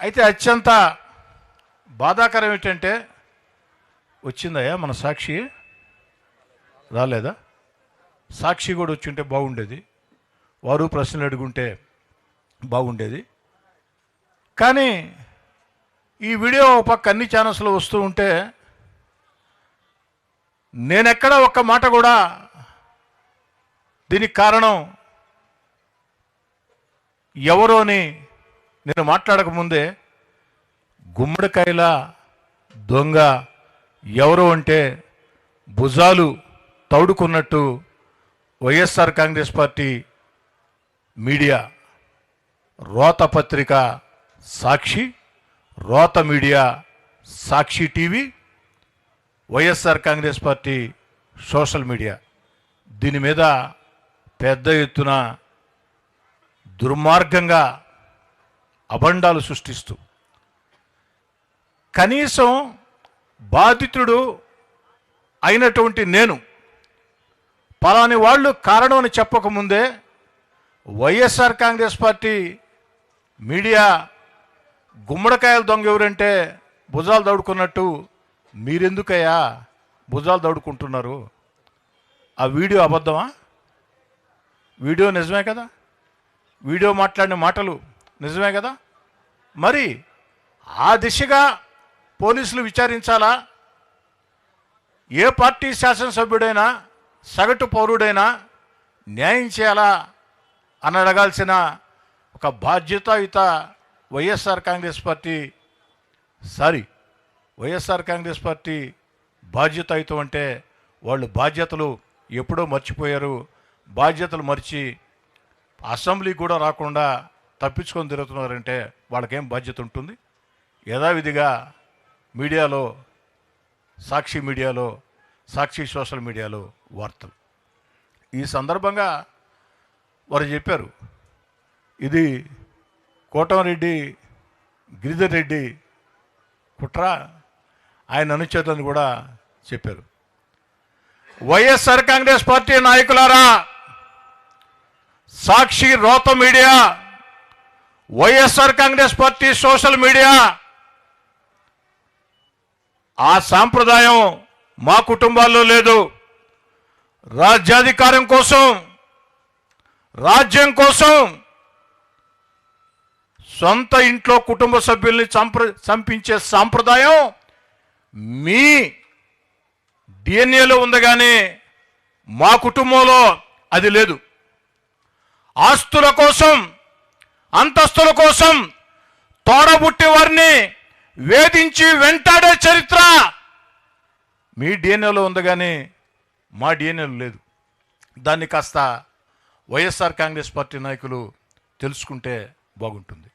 అయితే అత్యంత బాధాకరం ఏంటంటే వచ్చిందయ్యా మన సాక్షి? రాలేదా? సాక్షి కూడా వచ్చి ఉంటే బాగుండేది. వారు ప్రశ్నలు అడుగుంటే బాగుండేది. కానీ ఈ వీడియో ఒక పక్క అన్ని ఛానల్స్లో వస్తూ ఉంటే నేనెక్కడ ఒక్క మాట కూడా దీనికి కారణం ఎవరో అని నేను మాట్లాడకముందే గుమ్మడికాయల దొంగ ఎవరు అంటే భుజాలు తౌడుకున్నట్టు వైఎస్ఆర్ కాంగ్రెస్ పార్టీ మీడియా. రోత పత్రిక సాక్షి రోత media Sakshi TV YSR Congress party social media. దీని మీద పెద్ద ఎత్తున దుర్మార్గంగా అబండాలు సృష్టిస్తూ. కనీసం బాధితుడు అయినటువంటి నేను పలాని వాళ్ళు కారణం అని చెప్పకముందే వైఎస్ఆర్ కాంగ్రెస్ పార్టీ మీడియా గుమ్మడికాయల దొంగ ఎవరంటే భుజాలు దౌడుకున్నట్టు మీరెందుకయ్యా భుజాలు దౌడుకుంటున్నారు? ఆ వీడియో అబద్ధమా? వీడియో నిజమే కదా? వీడియో మాట్లాడిన మాటలు నిజమే కదా? మరి ఆ దిశగా పోలీసులు విచారించాలా? ఏ పార్టీ శాసనసభ్యుడైనా సగటు పౌరుడైనా న్యాయం చేయాలా అని అడగాల్సిన ఒక బాధ్యతాయుత YSR Congress party sorry YSR Congress party బాధ్యతాయుతం అంటే వాళ్ళు బాధ్యతలు ఎప్పుడో మర్చిపోయారు. బాధ్యతలు మర్చి అసెంబ్లీ కూడా రాకుండా తప్పించుకొని తిరుగుతున్నారంటే వాళ్ళకేం బాధ్యత ఉంటుంది? యథావిధిగా మీడియాలో సాక్షి మీడియాలో సాక్షి సోషల్ మీడియాలో వార్తలు. ఈ సందర్భంగా వారు చెప్పారు ఇది కోటమరెడ్డి గిరిధర్ రెడ్డి కుట్ర ఆయన అనుచేతని కూడా చెప్పారు. వైఎస్ఆర్ కాంగ్రెస్ పార్టీ నాయకులారా సాక్షి రోత media YSR Congress party social media. ఆ సాంప్రదాయం మా కుటుంబాల్లో లేదు. రాజ్యాధికారం కోసం రాజ్యం కోసం సొంత ఇంట్లో కుటుంబ సభ్యుల్ని చంప చంపించే సాంప్రదాయం మీ డిఎన్ఏలో ఉంది కానీ మా కుటుంబంలో అది లేదు. ఆస్తుల కోసం అంతస్తుల కోసం తోడబుట్టి వారిని వేధించి వెంటాడే చరిత్ర మీ డిఎన్ఏలో ఉంది కానీ మా డిఎన్ఏలో లేదు. దాన్ని కాస్త వైఎస్ఆర్ కాంగ్రెస్ పార్టీ నాయకులు తెలుసుకుంటే బాగుంటుంది.